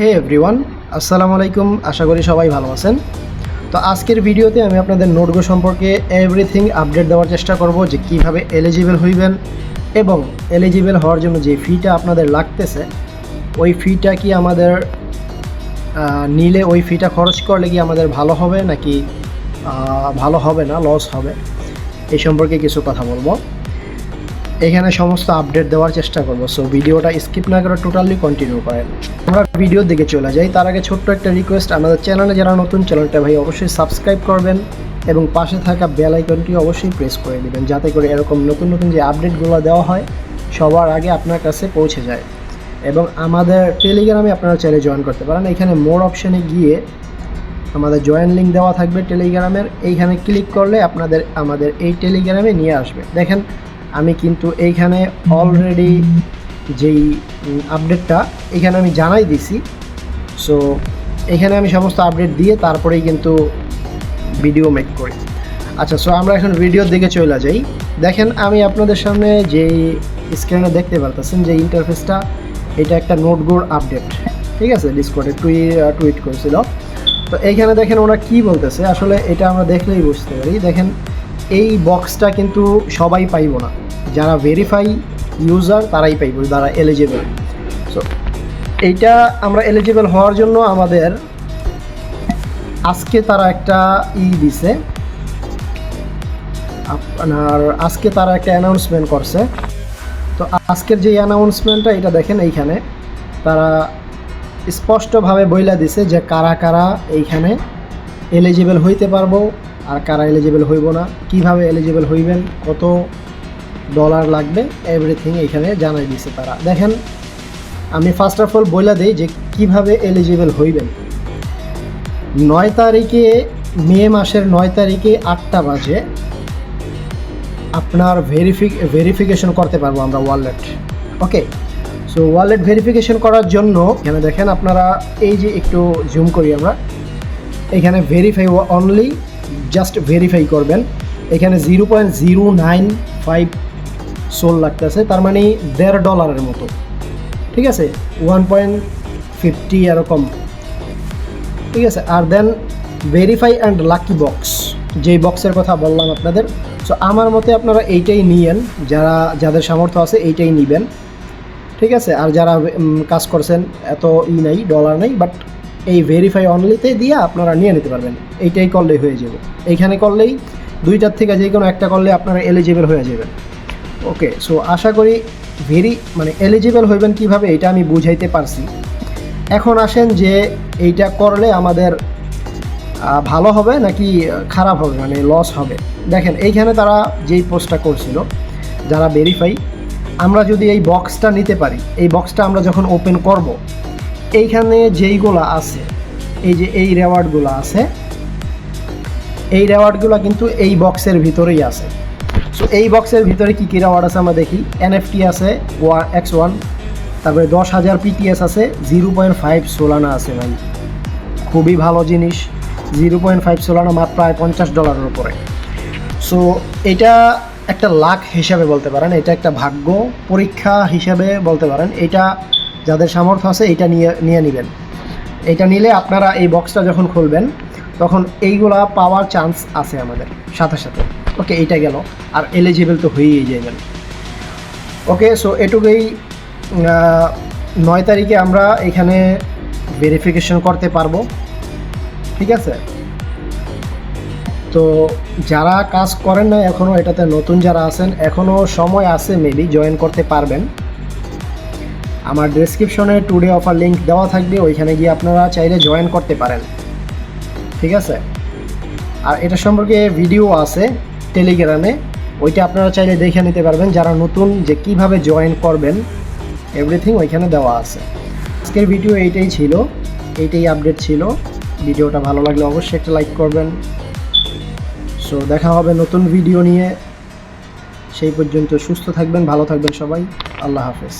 হে everyone, আসসালামু আলাইকুম, আশা করি সবাই ভালো আছেন। তো আজকের ভিডিওতে আমি আপনাদের নোটগো সম্পর্কে এভরিথিং আপডেট দেওয়ার চেষ্টা করব যে কীভাবে এলিজিবল হইবেন এবং এলিজিবল হওয়ার জন্য যে ফিটা আপনাদের লাগতেছে, ওই ফিটা কি আমাদের নিলে ওই ফিটা খরচ করলে কি আমাদের ভালো হবে নাকি ভালো হবে না লস হবে, এই সম্পর্কে কিছু কথা বলব। এখানে সমস্ত আপডেট দেওয়ার চেষ্টা করব। সো ভিডিওটা স্কিপ না করে টোটালি কন্টিনিউ করেন। আমরা ভিডিওর দিকে চলে যাই। তার আগে ছোট্ট একটা রিকোয়েস্ট আমাদের চ্যানেলে যারা নতুন চ্যানেলটা ভাই অবশ্যই সাবস্ক্রাইব করবেন এবং পাশে থাকা বেল আইকনটি অবশ্যই প্রেস করে দিবেন, যাতে করে এরকম নতুন নতুন যে আপডেটগুলো দেওয়া হয়, সবার আগে আপনার কাছে পৌঁছে যায়। এবং আমাদের টেলিগ্রামে আপনারা চাইলে জয়েন করতে পারেন। এখানে মোর অপশানে গিয়ে আমাদের জয়েন লিঙ্ক দেওয়া থাকবে টেলিগ্রামের এইখানে ক্লিক করলে আপনাদের, আমাদের এই টেলিগ্রামে নিয়ে আসবে। দেখেন আমি কিন্তু এইখানে অলরেডি যেই আপডেটটা এখানে আমি জানাই দিছি। সো এখানে আমি সমস্ত আপডেট দিয়ে তারপরেই কিন্তু ভিডিও মেক করি। আচ্ছা সো আমরা এখন ভিডিওর দিকে চলে যাই। দেখেন, আমি আপনাদের সামনে যেই স্ক্রিনে দেখতে পারতেছেন, যে ইন্টারফেসটা এটা একটা নোটগুর আপডেট ঠিক আছে? ডিসকোডে টুই টুইট করেছিল। তো এইখানে দেখেন, ওরা কি বলতেছে? আসলে এটা আমরা দেখলেই বুঝতে পারি। দেখেন, এই বক্সটা কিন্তু সবাই পাইব না। যারা ভেরিফাই ইউজার তারাই পাইব, যারা এলিজিবল সো এইটা আমরা এলিজিবল হওয়ার জন্য আমাদের আজকে তারা একটা ই দিছে। আপনার আজকে তারা একটা অ্যানাউন্সমেন্ট করছে। তো আজকের যে অ্যানাউন্সমেন্টটা এটা দেখেন এইখানে। তারা স্পষ্টভাবে বইলা দিছে যে কারা কারা এইখানে এলিজিবল হইতে পারব আর কারা এলিজিবল হইব না। কীভাবে এলিজিবল হইবেন? কত ডলার লাগবে এভরিথিং এখানে জানাই দিছে তারা। দেখেন, আমি ফার্স্ট অফ অল বইলা দিই যে কীভাবে এলিজিবল হইবেন। নয় তারিখে, মে মাসের নয় তারিখে আটটা বাজে, আপনার ভেরিফি ভেরিফিকেশন করতে পারব আমরা wallet okay so wallet verification করার জন্য, এখানে দেখেন আপনারা, এই যে একটু জুম করি আমরা। এখানে ভেরিফাই অনলি জাস্ট ভেরিফাই করবেন। এখানে zero point zero nine five SOL লাগতেছে, তার মানে দেড় ডলারের মতো। ঠিক আছে? ওয়ান পয়েন্ট ফিফটি এরকম ঠিক আছে? আর then verify and lucky box, যেই বক্সের কথা বললাম আপনাদের। সো আমার মতে আপনারা এইটাই নিয়েন, যারা, যাদের সামর্থ্য আছে এইটাই নিবেন। ঠিক আছে? আর যারা কাজ করছেন, এত ই নাই, ডলার নেই বাট এই ভেরিফাই অনলিতে দিয়ে আপনারা নিয়ে নিতে পারবেন। এইটাই করলেই হয়ে যাবে। এইখানে করলেই দুইটার থেকে যে কোনো একটা করলে আপনারা এলিজিবল হয়ে যাবেন। ওকে সো আশা করি ভেরি মানে এলিজিবল হইবেন কীভাবে এটা আমি বুঝাইতে পারছি। এখন আসেন যে এইটা করলে আমাদের ভালো হবে নাকি খারাপ হবে মানে লস হবে? দেখেন, এইখানে তারা যেই পোস্টটা করছিল, যারা ভেরিফাই আমরা যদি এই বক্সটা নিতে পারি, এই বক্সটা আমরা যখন ওপেন করব, এইখানে যেইগুলো আছে, এই যে এই রেওয়ার্ডগুলো আছে, এই রেওয়ার্ডগুলো কিন্তু এই বক্সের ভিতরেই আছে। সো এই বক্সের ভিতরে কী কী রেওয়ার্ড আছে আমরা দেখি। এনএফটি আছে ওয়া এক্স ওয়ান তারপরে দশ হাজার পিটিএস আছে জিরো পয়েন্ট ফাইভ সোলানা আছে ভাই। খুবই ভালো জিনিস জিরো পয়েন্ট ফাইভ সোলানা মাত্র প্রায় পঞ্চাশ ডলারের উপরে। সো এটা একটা লাখ হিসাবে বলতে পারেন, এটা একটা ভাগ্য, পরীক্ষা হিসাবে বলতে পারেন। এটা যাদের সামর্থ্য আছে, এটা নিয়ে নিয়ে নেবেন। এটা নিলে আপনারা এই বক্সটা যখন খুলবেন, তখন এইগুলা পাওয়ার চান্স আছে আমাদের, সাথে সাথে। ওকে, এইটা গেল। আর এলিজিবল তো হয়েই যাবেন ওকে সো এটুকুই নয় তারিখে আমরা এখানে ভেরিফিকেশন করতে পারব। ঠিক আছে? তো যারা কাজ করেন না এখনও এটাতে নতুন যারা আছেন এখনও সময় আছে মেবি জয়েন করতে পারবেন। আমার ডেসক্রিপশনে টুডে অফার লিঙ্ক দেওয়া থাকবে, ওইখানে গিয়ে আপনারা চাইলে জয়েন করতে পারেন। ঠিক আছে? আর এটা সম্পর্কে ভিডিও আছে। টেলিগ্রামে, ওইটা আপনারা চাইলে দেখে নিতে পারবেন যারা নতুন যে কীভাবে জয়েন করবেন এভরিথিং ওইখানে দেওয়া আছে। আজকের ভিডিও এইটাই ছিল, এইটাই আপডেট ছিল। ভিডিওটা ভালো লাগলে অবশ্যই একটা লাইক করবেন। সো দেখা হবে নতুন ভিডিও নিয়ে। সেই পর্যন্ত সুস্থ থাকবেন, ভালো থাকবেন সবাই। আল্লাহ হাফেজ।